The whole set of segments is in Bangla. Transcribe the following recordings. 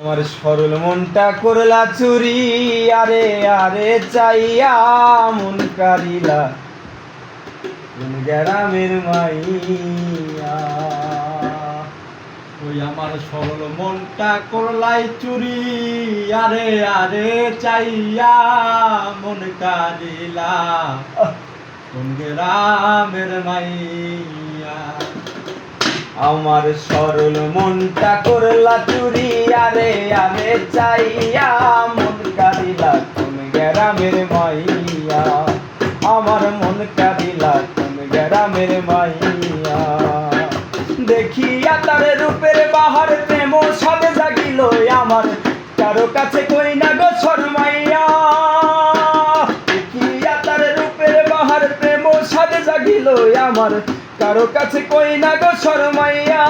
আমার সরল মনটা করলা চুরি, আরে আরে চাইয়া মন কারিলা। গ্রামের মাইয়া। ওই আমার সরল মনটা করলাই চুরি, আরে আরে চাইয়া মন কারিলা। গ্রামের মাইয়া। আমার সরল মনটা করলা চুরি, আরে আরে চাইয়া মন কারিলা কোন গ্রামের মাইয়া। আমার মন কারিলা কোন গ্রামের মাইয়া। দেখিয়া তার রূপের বাহার প্রেম সবে জাগিল, আমার কারও কাছে কই না গো শর্মাইয়া। দেখিয়া তার রূপের বাহার প্রেম সবে জাগিল, আমার কারও কাছে কই না গো শর্মাইয়া?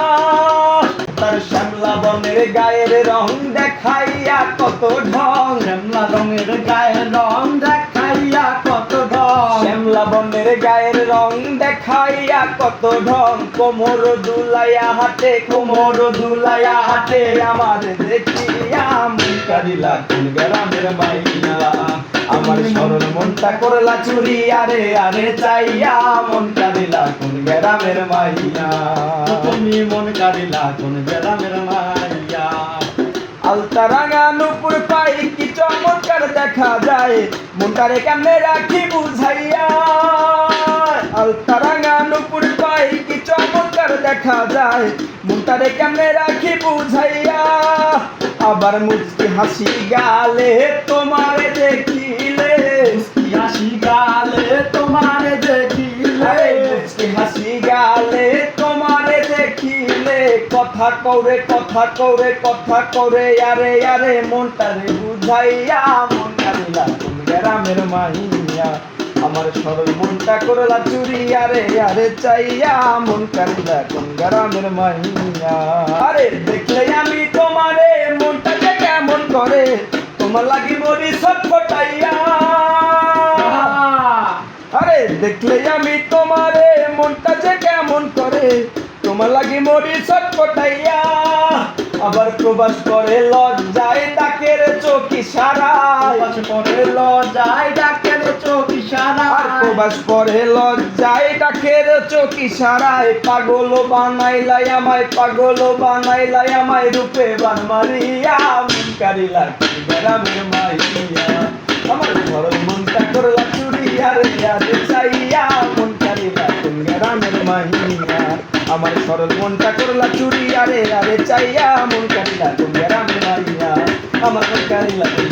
তার শ্যামলা বনের গায়ের রং দেখাইয়া কত ঢং শ্যামলা রঙের গায়ে রং দেখাইয়া কত ঢং শ্যামলা বনের গায়ের রং দেখাইয়া কত ঢং কোমর দুলাইয়া হাতে, কোমর দুলাইয়া হাতে আমার দেখিয়া। কারিলা কোন গ্রামের মাইয়া আমার সরল মনটা করলা চুরি, আরে আরে চাইয়া মন কারিলা কোন গ্রামের মাইয়া। তুমি মন কারিলা কোন গ্রামের মাইয়া। আলতা রাঙা নুপুর পাই কি চমৎকার দেখা যায়, মনটারে কেমনে রাখি বুঝাইয়া। আলতা রাঙা নুপুর পাই কি চমৎকার দেখা যায়, মনটারে কেমনে রাখি বুঝাইয়া। আবার মুচকি হাসি গালে তোমারে দেখিলে। কি হাসি গালে তোমার দেখিলে। মুচকি হাসি গালে তোমারে দেখিলে। কথা কৌরে কথা কৌরে কথা কৌরে আরে আরে মনটারে বুঝাইয়া মন কারিলা গ্রামের মাইয়া আমার সরল মনটা করলা চুরি আরে আরে চাইয়া মন কারিলা কোন গ্রামের মাইয়া আরে আরে, দেখলে আমি তোমারে, মনটা যে কেমন করে। তোমার লাগি মরি ছটপটাইয়া আবার প্রবাস করে লজ্জায় ডাকের চোখি সারা করে লজায় ডাক প্রবাস করে, লজ্জায় ডাকের চোখি সারায়। পাগল বানাইলাই আমায়, পাগল বানাইলাই আমায় রূপে বান মারিয়া। মন কারিলা গ্রামের মাইয়া। আমার ঘর মনটা করলা চুরি আরে আরে চাইয়া। মন কারিলা কোন গ্রামের মাইয়া। আমার সরল মনটা করলা চুরি আরে আরে চাইয়া। মন কারিলা কোন গ্রামের মাইয়া। আমার মন গ্রামের মাইয়া